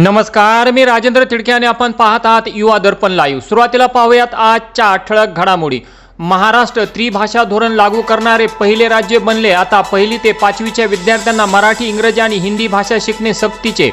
नमस्कार मी राजेंद्र तिडके आणि आपण पाहत आहात युवा दर्पण लाईव्ह सुरुवातीला पाहूयात आजच्या ठळक घडामोडी. महाराष्ट्र त्रिभाषा धोरण लागू करणारे पहिले राज्य बनले. आता पहिली ते पाचवीच्या विद्यार्थ्यांना मराठी इंग्रजी आणि हिंदी भाषा शिकणे सक्तीचे.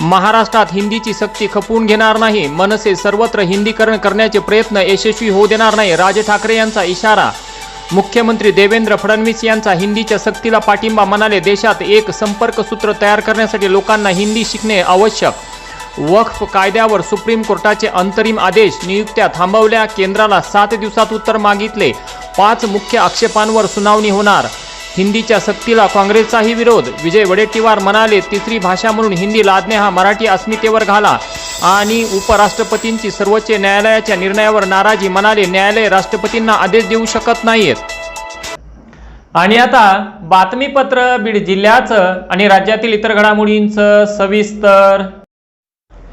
महाराष्ट्रात हिंदीची सक्ती खपवून घेणार नाही. मनसे सर्वत्र हिंदीकरण करण्याचे प्रयत्न यशस्वी होऊ देणार नाही. राज ठाकरे यांचा इशारा. मुख्यमंत्री देवेंद्र फडणवीस यांचा हिंदीच्या सक्तीला पाठिंबा म्हणाले देशात एक संपर्क सूत्र तयार करण्यासाठी लोकांना हिंदी शिकणे आवश्यक. वक्फ कायद्यावर सुप्रीम कोर्टाचे अंतरिम आदेश नियुक्त्या थांबवल्या केंद्राला सात दिवसात उत्तर मागितले. पाच मुख्य आक्षेपांवर सुनावणी होणार. हिंदीच्या सक्तीला काँग्रेसचाही विरोध विजय वडेट्टीवार म्हणाले तिसरी भाषा म्हणून हिंदी लादणे हा मराठी अस्मितेवर घाला. आणि उपराष्ट्रपतींची सर्वोच्च न्यायालयाच्या निर्णयावर नाराजी म्हणाले न्यायालय राष्ट्रपतींना आदेश देऊ शकत नाहीत आणि आता बातमीपत्र बीड जिल्ह्याचं आणि राज्यातील इतर घडामोडींचं सविस्तर.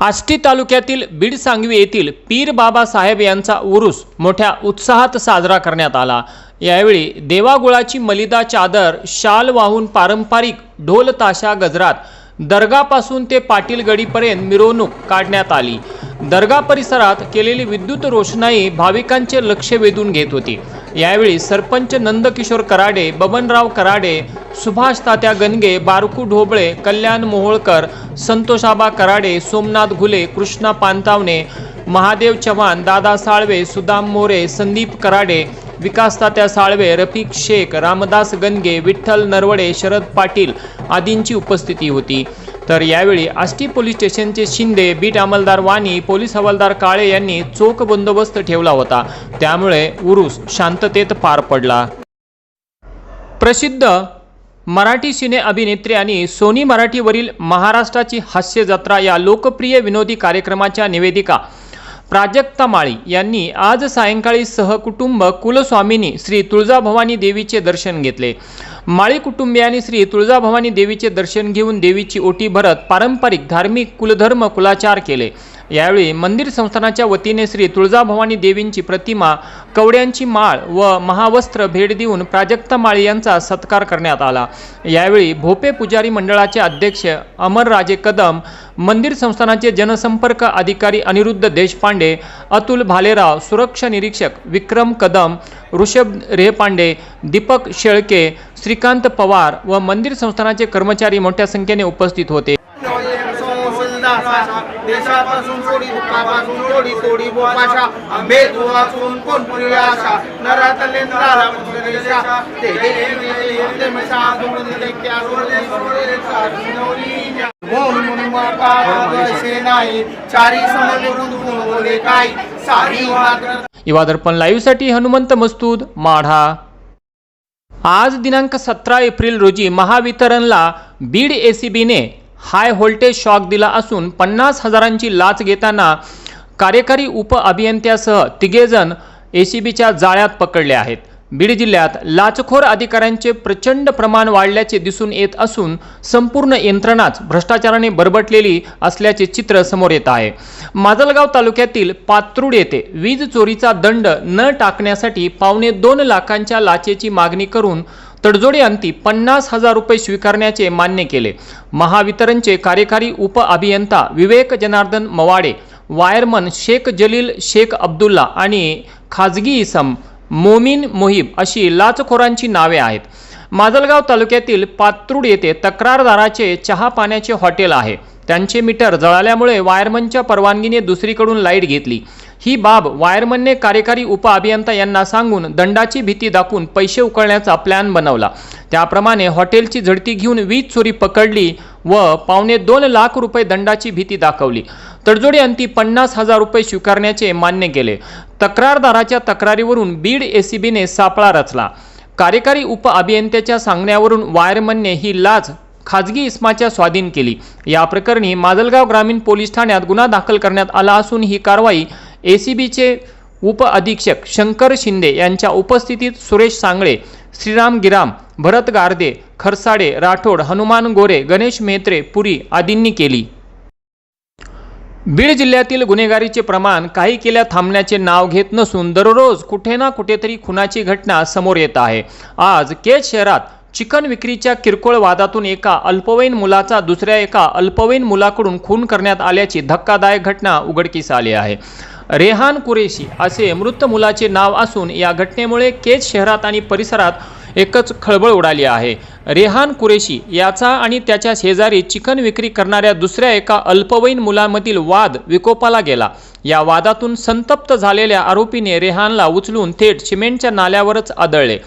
आष्टी तालुक्यातील बीड सांगवी येथील पीर बाबासाहेब यांचा उरूस मोठ्या उत्साहात साजरा करण्यात आला. यावेळी देवागुळाची मलिदा चादर शाल वाहून पारंपरिक ढोल ताशा गजरात दर्गापासून ते पाटील गडीपर्यंत मिरवणूक काढण्यात आली. दर्गा परिसरात केलेली विद्युत रोषणाई भाविकांचे लक्ष वेधून घेत होती. यावेळी सरपंच नंदकिशोर कराडे बबनराव कराडे सुभाष तात्या गणगे बारकू ढोबळे कल्याण मोहोळकर संतोषाबा कराडे सोमनाथ घुले कृष्णा पानतावणे महादेव चव्हाण दादा साळवे सुदाम मोरे संदीप कराडे विकास तात्या साळवे रफिक शेख रामदास गणगे विठ्ठल नरवडे शरद पाटील आदींची उपस्थिती होती. तर यावेळी आष्टी पोलीस स्टेशनचे शिंदे बीट अंमलदार वाणी पोलीस हवालदार काळे यांनी चोख बंदोबस्त ठेवला होता. त्यामुळे उरूस शांततेत पार पडला. प्रसिद्ध मराठी सिने अभिनेत्री आणि सोनी मराठीवरील महाराष्ट्राची हास्य जत्रा या लोकप्रिय विनोदी कार्यक्रमाच्या निवेदिका प्राजक्ता माळी यांनी आज सायंकाळी सहकुटुंब कुलस्वामिनी श्री तुळजाभवानी देवीचे दर्शन घेतले. माळी कुटुंबियांनी श्री तुळजाभवानी देवीचे दर्शन घेऊन देवीची ओटी भरत पारंपरिक धार्मिक कुलधर्म कुलाचार केले. यावेळी मंदिर संस्थानाच्या वतीने श्री तुळजाभवानी देवींची प्रतिमा कवड्यांची माळ व महावस्त्र भेट देऊन प्राजक्ता माळी यांचा सत्कार करण्यात आला. यावेळी भोपे पुजारी मंडळाचे अध्यक्ष अमरराजे कदम मंदिर संस्थानाचे जनसंपर्क अधिकारी अनिरुद्ध देशपांडे अतुल भालेराव सुरक्षा निरीक्षक विक्रम कदम ऋषभ रेहपांडे दीपक शेळके श्रीकांत पवार व मंदिर संस्थानाचे कर्मचारी मोठ्या संख्येने उपस्थित होते. देशापासून सोडी दुःखापासून सोडी सोडी बोपाशा आंबे वाचून कोण पुरी आशा? नरातले नराला देशा. ते ते मिशा सोडे सोडे नाही. चारी बोले काय? सारी युवा दर्पण हनुमंत मस्तूद माढा. आज दिनांक सतरा एप्रिल रोजी महावितरणला बीड एसीबीने हाय व्होल्टेज शॉक दिला असून पन्नास हजारांची लाच घेताना कार्यकारी उप अभियंत्यासह तिघेजण ए सी बीच्या जाळ्यात पकडले आहेत. बीड जिल्ह्यात लाचखोर अधिकाऱ्यांचे प्रचंड प्रमाण वाढल्याचे दिसून येत असून संपूर्ण यंत्रणाच भ्रष्टाचाराने बरबटलेली असल्याचे चित्र समोर येत आहे. माजलगाव तालुक्यातील पात्रूड येथे वीज चोरीचा दंड न टाकण्यासाठी पावणे दोन लाखांच्या लाचेची मागणी करून तडजोडी अंती पन्नास हजार रुपये स्वीकारण्याचे मान्य केले. महावितरणचे कार्यकारी उप अभियंता विवेक जनार्दन मवाडे वायरमन शेख जलील शेख अब्दुल्ला आणि खाजगी इसम मोमीन मोहिब अशी लाचखोरांची नावे आहेत. माजलगाव तालुक्यातील पात्रूड येथे तक्रारदाराचे चहा पाण्याचे हॉटेल आहे. त्यांचे मीटर जळाल्यामुळे वायरमनच्या परवानगीने दुसरीकडून लाइट घेतली. ही बाब वायरमनने कार्यकारी उप अभियंता यांना सांगून दंडाची भीती दाखवून पैसे उकळण्याचा प्लॅन बनवला. त्याप्रमाणे हॉटेलची झडती घेऊन वीज चोरी पकडली व पावणे दोन लाख रुपये दंडाची भीती दाखवली. तडजोडी अंती पन्नास हजार रुपये स्वीकारण्याचे मान्य केले. तक्रारदाराच्या तक्रारीवरून बीड एसीबीने सापळा रचला. कार्यकारी उप अभियंत्याच्या सांगण्यावरून वायरमनने ही लाच खाजगी इस्माच्या स्वाधीन केली. या प्रकरणी माजलगाव ग्रामीण पोलीस ठाण्यात गुन्हा दाखल करण्यात आला असून ही कारवाई ए एसीबीचे उप अधीक्षक शंकर शिंदे यांच्या उपस्थितीत सुरेश सांगळे श्रीराम गिराम भरत गारदे खरसाडे राठोड हनुमान गोरे गणेश मेत्रे पुरी आदींनी केली. बीड जिल्ह्यातील गुन्हेगारीचे प्रमाण काही केल्या थांबण्याचे नाव घेत नसून दररोज कुठे ना कुठेतरी खुनाची घटना समोर येत आहे. आज केज शहरात चिकन विक्रीच्या किरकोळ वादातून एका अल्पवयीन मुलाचा दुसऱ्या एका अल्पवयीन मुलाकडून खून करण्यात आल्याची धक्कादायक घटना उघडकीस आली आहे. रेहान कुरेशी असे मृत मुलाचे नाव असून या घटनेमुळे केज शहरात आणि परिसरात एकच खळबळ उडाली आहे. रेहान कुरेशी याचा आणि त्याच्या शेजारी चिकन विक्री करणाऱ्या दुसऱ्या एका अल्पवयीन मुलामधील वाद विकोपाला गेला. या वादातून संतप्त झालेल्या आरोपीने रेहानला उचलून थेट सिमेंटच्या नाल्यावरच आदळले.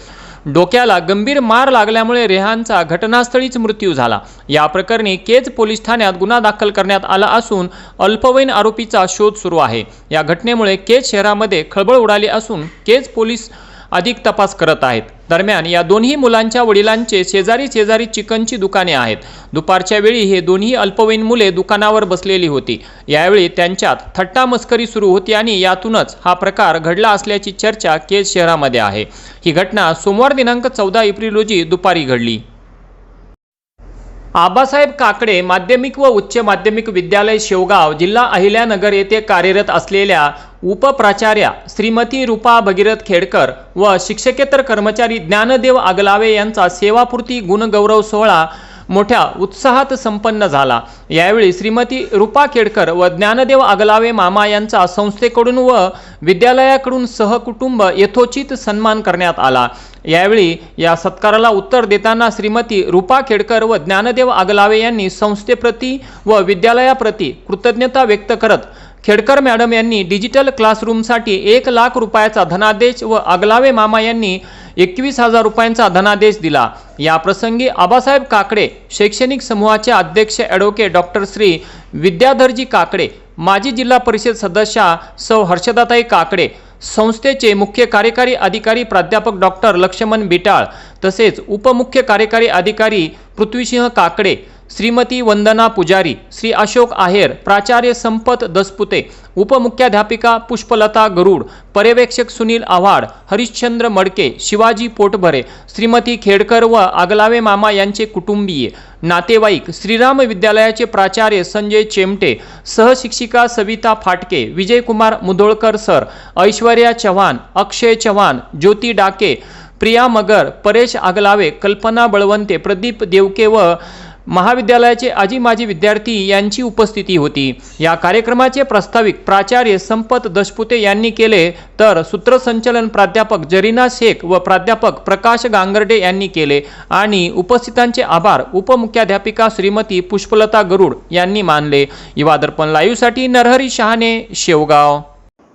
डोक्याला गंभीर मार लागल्यामुळे रेहानचा घटनास्थळीच मृत्यू झाला. या प्रकरणी केज पोलीस ठाण्यात गुन्हा दाखल करण्यात आला असून अल्पवयीन आरोपीचा शोध सुरू आहे. या घटनेमुळे केज शहरामध्ये खळबळ उडाली असून केज पोलीस अधिक तपास करत आहेत. दरम्यान या दोन्ही मुलांच्या वडिलांचे शेजारी शेजारी चिकनची दुकाने आहेत. दुपारच्या वेळी हे दोन्ही अल्पवयीन मुले दुकानावर बसलेली होती. यावेळी त्यांच्यात थट्टा मस्करी सुरू होती आणि यातूनच हा प्रकार घडला असल्याची चर्चा केज शहरामध्ये आहे. ही घटना सोमवार दिनांक चौदा एप्रिल रोजी दुपारी घडली. आबासाहेब काकडे माध्यमिक व उच्च माध्यमिक विद्यालय शेवगाव जिल्हा अहिल्यानगर येथे कार्यरत असलेल्या उपप्राचार्या श्रीमती रूपा भगीरथ खेडकर व शिक्षकेतर कर्मचारी ज्ञानदेव आगलावे यांचा सेवापूर्ती गुणगौरव सोहळा मोठ्या उत्साहात संपन्न झाला. यावेळी श्रीमती रूपा खेडकर व ज्ञानदेव आगलावे मामा यांचा संस्थेकडून व विद्यालयाकडून सहकुटुंब यथोचित सन्मान करण्यात आला. यावेळी या सत्काराला उत्तर देताना श्रीमती रूपा खेडकर व ज्ञानदेव आगलावे यांनी संस्थेप्रती व विद्यालयाप्रती कृतज्ञता व्यक्त करत खेडकर मॅडम यांनी डिजिटल क्लासरूमसाठी एक लाख रुपयाचा धनादेश व आगलावे मामा यांनी एकवीस हजार रुपयांचा धनादेश दिला. या प्रसंगी आबासाहेब काकडे शैक्षणिक समूहाचे अध्यक्ष ॲडव्होकेट डॉक्टर श्री विद्याधरजी काकडे माजी जिल्हा परिषद सदस्या सौ हर्षदाताई काकडे संस्थेचे मुख्य कार्यकारी अधिकारी प्राध्यापक डॉक्टर लक्ष्मण बिटाळ तसेच उपमुख्य कार्यकारी अधिकारी पृथ्वीसिंह काकडे श्रीमती वंदना पुजारी श्री अशोक आहेर प्राचार्य संपत दसपुते उपमुख्याध्यापिका पुष्पलता गरुड पर्यवेक्षक सुनील आव्हाड हरिश्चंद्र मडके शिवाजी पोटभरे श्रीमती खेडकर व आगलावे मामा यांचे कुटुंबीय नातेवाईक श्रीराम विद्यालयाचे प्राचार्य संजय चेमटे सहशिक्षिका सविता फाटके विजयकुमार मुधोळकर सर ऐश्वर्या चव्हाण अक्षय चव्हाण ज्योती डाके प्रिया मगर परेश आगलावे कल्पना बळवंते प्रदीप देवके व महाविद्यालयाचे आजी माजी विद्यार्थी यांची उपस्थिती होती. या कार्यक्रमाचे प्रस्ताविक प्राचार्य संपत दशपुते यांनी केले तर सूत्रसंचलन प्राध्यापक जरीना शेख व प्राध्यापक प्रकाश गांगर्डे यांनी केले आणि उपस्थितांचे आभार उपमुख्याध्यापिका श्रीमती पुष्पलता गरुड यांनी मानले. युवा दर्पण लाईव्हसाठी नरहरी शहाणे शेवगाव.